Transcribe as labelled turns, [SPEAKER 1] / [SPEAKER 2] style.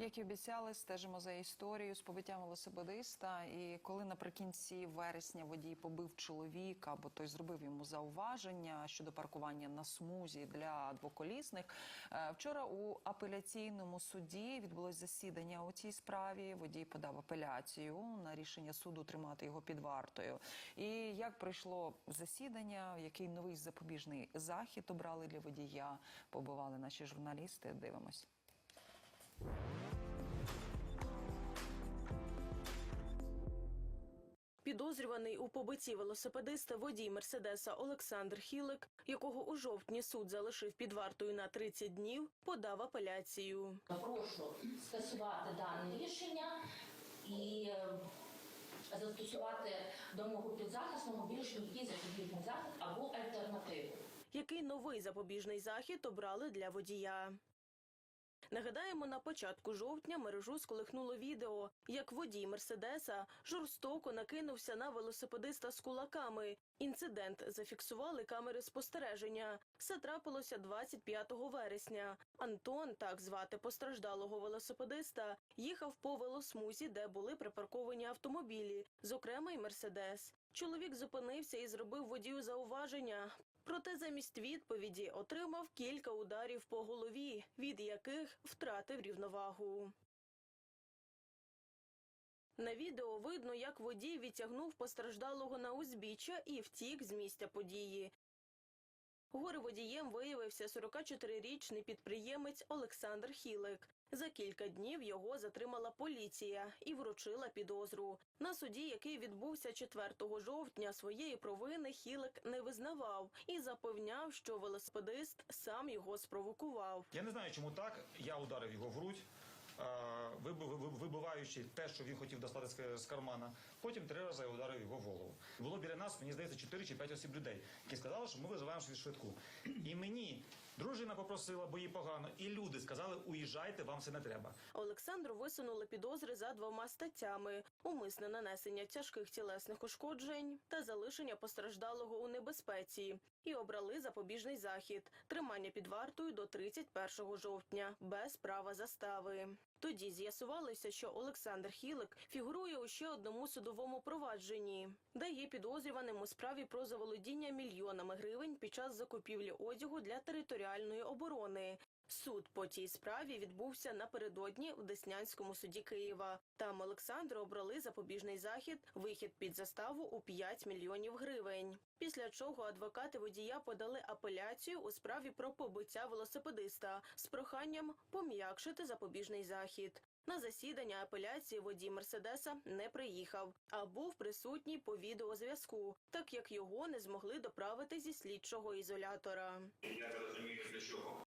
[SPEAKER 1] Як і обіцяли, стежимо за історією з побиттям велосипедиста. І коли наприкінці вересня водій побив чоловіка, або той зробив йому зауваження щодо паркування на смузі для двоколісних. е, Вчора у апеляційному суді відбулось засідання у цій справі. Водій подав апеляцію на рішення суду тримати його під вартою. І як пройшло засідання, який новий запобіжний захід обрали для водія, побували наші журналісти. Дивимось.
[SPEAKER 2] Підозрюваний у побитті велосипедиста водій Мерседеса Олександр Хілик, якого у жовтні суд залишив під вартою на 30 днів, подав апеляцію.
[SPEAKER 3] Прошу скасувати дане рішення і е, застосувати до мого підзахисного більш м'який запобіжний захід або альтернативу.
[SPEAKER 2] Який новий запобіжний захід обрали для водія? Нагадаємо, на початку жовтня мережу сколихнуло відео, як водій Мерседеса жорстоко накинувся на велосипедиста з кулаками. Інцидент зафіксували камери спостереження. Все трапилося 25 вересня. Антон, так звати постраждалого велосипедиста, їхав по велосмузі, де були припарковані автомобілі, зокрема й Мерседес. Чоловік зупинився і зробив водію зауваження. Проте замість відповіді отримав кілька ударів по голові, від яких втратив рівновагу. На відео видно, як водій відтягнув постраждалого на узбіччя і втік з місця події. Горе-водієм виявився 44-річний підприємець Олександр Хілик. За кілька днів його затримала поліція і вручила підозру. На суді, який відбувся 4 жовтня, своєї провини Хілик не визнавав і запевняв, що велосипедист сам його спровокував.
[SPEAKER 4] Я не знаю, чому так. Я ударив його в грудь, е, вибив- вибив- вибиваючи те, що він хотів достати з- кармана. Потім три рази я ударив його в голову. Було біля нас, мені здається, 4 чи 5 осіб людей, які сказали, що ми визиваємо швидку. І мені дружина попросила, бо їй погано, і люди сказали, уїжджайте, вам це не треба.
[SPEAKER 2] Олександру висунули підозри за двома статтями: умисне нанесення тяжких тілесних ушкоджень та залишення постраждалого у небезпеці. І обрали запобіжний захід тримання під вартою до 31 жовтня без права застави. Тоді з'ясувалося, що Олександр Хілик фігурує у ще одному судовому провадженні, де є підозрюваним у справі про заволодіння мільйонами гривень під час закупівлі одягу для територіальної оборони. Суд по цій справі відбувся напередодні в Деснянському суді Києва. Там Олександру обрали запобіжний захід, вихід під заставу у 5 мільйонів гривень. Після чого адвокати водія подали апеляцію у справі про побиття велосипедиста з проханням пом'якшити запобіжний захід. На засідання апеляції водій Мерседеса не приїхав, а був присутній по відеозв'язку, так як його не змогли доправити зі слідчого ізолятора.
[SPEAKER 5] Я не розумію, для чого.